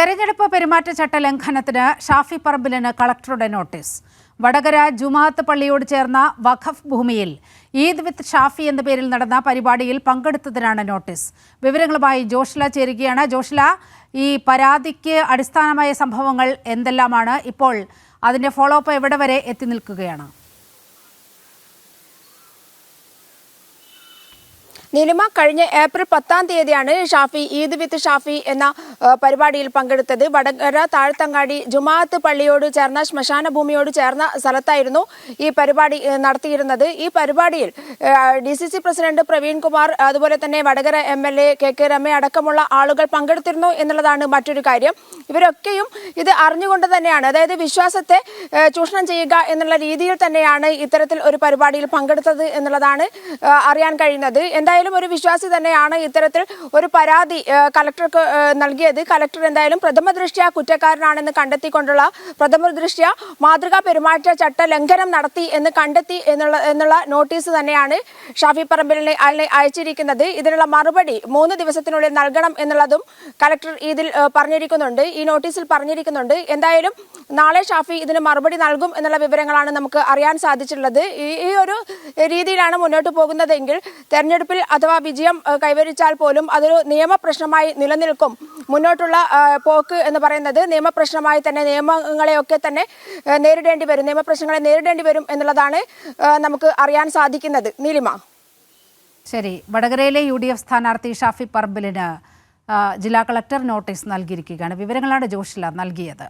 തെരഞ്ഞെടുപ്പ് പെരുമാറ്റച്ചട്ട ലംഘനത്തിന് ഷാഫി പറമ്പിലിന് കളക്ടറുടെ നോട്ടീസ്. വടകര ജുമാഅത്ത് പള്ളിയോട് ചേർന്ന വഖഫ് ഭൂമിയിൽ ഈദ് വിത്ത് ഷാഫി എന്ന പേരിൽ നടന്ന പരിപാടിയിൽ പങ്കെടുത്തതിനാണ് നോട്ടീസ്. വിവരങ്ങളുമായി ജോഷില ചേരുകയാണ്. ജോഷില ഈ പരാതിക്ക് അടിസ്ഥാനമായ സംഭവങ്ങൾ എന്തെല്ലാമാണ്? ഇപ്പോൾ അതിന്റെ ഫോളോ അപ്പ് എവിടെ വരെ എത്തി നിൽക്കുകയാണ്? നിലിമ കഴിഞ്ഞ ഏപ്രിൽ പത്താം തീയതിയാണ് ഷാഫി ഈദ് വിത്ത് ഷാഫി എന്ന പരിപാടിയിൽ പങ്കെടുത്തത്. വടകര താഴ്ത്തങ്ങാടി ജുമാഅത്ത് പള്ളിയോട് ചേർന്ന ശ്മശാന ഭൂമിയോട് ചേർന്ന സ്ഥലത്തായിരുന്നു ഈ പരിപാടി നടത്തിയിരുന്നത്. ഈ പരിപാടിയിൽ D C C president Praveen Kumar അതുപോലെ തന്നെ Vadakara M L A K K Rema അടക്കമുള്ള ആളുകൾ പങ്കെടുത്തിരുന്നു എന്നുള്ളതാണ് മറ്റൊരു കാര്യം. ഇവരൊക്കെയും ഇത് അറിഞ്ഞുകൊണ്ട് തന്നെയാണ് അതായത് വിശ്വാസത്തെ ചൂഷണം ചെയ്യുക എന്നുള്ള രീതിയിൽ തന്നെയാണ് ഇത്തരത്തിൽ ഒരു പരിപാടിയിൽ പങ്കെടുത്തത് എന്നുള്ളതാണ് അറിയാൻ കഴിയുന്നത്. എന്തായാലും ഒരു വിശ്വാസി തന്നെയാണ് ഇത്തരത്തിൽ ഒരു പരാതി കലക്ടർക്ക് നൽകിയത്. കലക്ടർ എന്തായാലും പ്രഥമ ദൃഷ്ട്യാ കുറ്റക്കാരനാണെന്ന് കണ്ടെത്തിക്കൊണ്ടുള്ള പ്രഥമ ദൃഷ്ട്യാ മാതൃകാ പെരുമാറ്റ ചട്ട ലംഘനം നടത്തി എന്ന് കണ്ടെത്തി എന്നുള്ള എന്നുള്ള നോട്ടീസ് തന്നെയാണ് ഷാഫി പറമ്പിലിനെ അയ- അയച്ചിരിക്കുന്നത്. ഇതിനുള്ള മറുപടി മൂന്ന് ദിവസത്തിനുള്ളിൽ നൽകണം എന്നുള്ളതും കലക്ടർ ഇതിൽ പറഞ്ഞിരിക്കുന്നുണ്ട്. ഈ നോട്ടീസിൽ പറഞ്ഞിരിക്കുന്നുണ്ട്. എന്തായാലും നാളെ ഷാഫി ഇതിന് മറുപടി നൽകും എന്നുള്ള വിവരങ്ങളാണ് നമുക്ക് അറിയാൻ സാധിച്ചിട്ടുള്ളത്. ഈ ഒരു രീതിയിലാണ് മുന്നോട്ട് പോകുന്നതെങ്കിൽ തെരഞ്ഞെടുപ്പിൽ അഥവാ വിജയം കൈവരിച്ചാൽ പോലും അതൊരു നിയമപ്രശ്നമായി നിലനിൽക്കും. മുന്നോട്ടുള്ള പോക്ക് എന്ന് പറയുന്നത് നിയമപ്രശ്നമായി തന്നെ നിയമങ്ങളെയൊക്കെ തന്നെ നേരിടേണ്ടി വരും. നിയമപ്രശ്നങ്ങളെ നേരിടേണ്ടി വരും എന്നുള്ളതാണ് നമുക്ക് അറിയാൻ സാധിക്കുന്നത്. നീലിമ. ശരി. വടകരയിലെ യു ഡി എഫ് സ്ഥാനാർത്ഥി ഷാഫി പറമ്പിലിന് ജില്ലാ കളക്ടർ നോട്ടീസ് നൽകിയിരിക്കുകയാണ്. വിവരങ്ങളാണ് ജോഷില നൽകിയത്.